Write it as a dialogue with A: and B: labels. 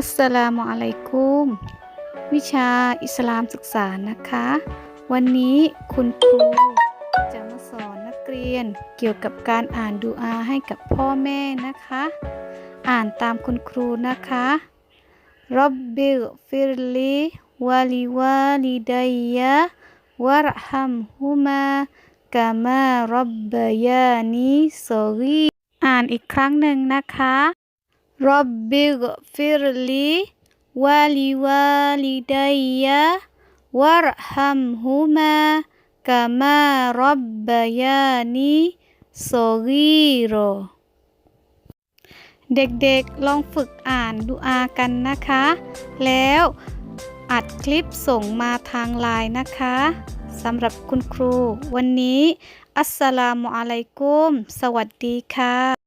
A: อัสสลามุอะลัยกุม วิชาอิสลามศึกษานะคะ วันนี้คุณครูจะมาสอนนักเรียนเกี่ยวกับการอ่านดูอาให้กับพ่อแม่นะคะ อ่านตามคุณครูนะคะรับบิลฟิรลีวาลิวาลิดัยะวะรฮัมฮุมากามารับบยานีสอรีอ่านอีกครั้งหนึ่งนะคะ رب اغفر لي ولوالدي وارحمهما كما ربياني صغيرا เด็กๆ ลองฝึกอ่านดูอากันนะคะ แล้วอัดคลิปส่งมาทางไลน์นะคะสำหรับคุณครู วันนี้ อัสสลามุอะลัยกุม สวัสดีค่ะ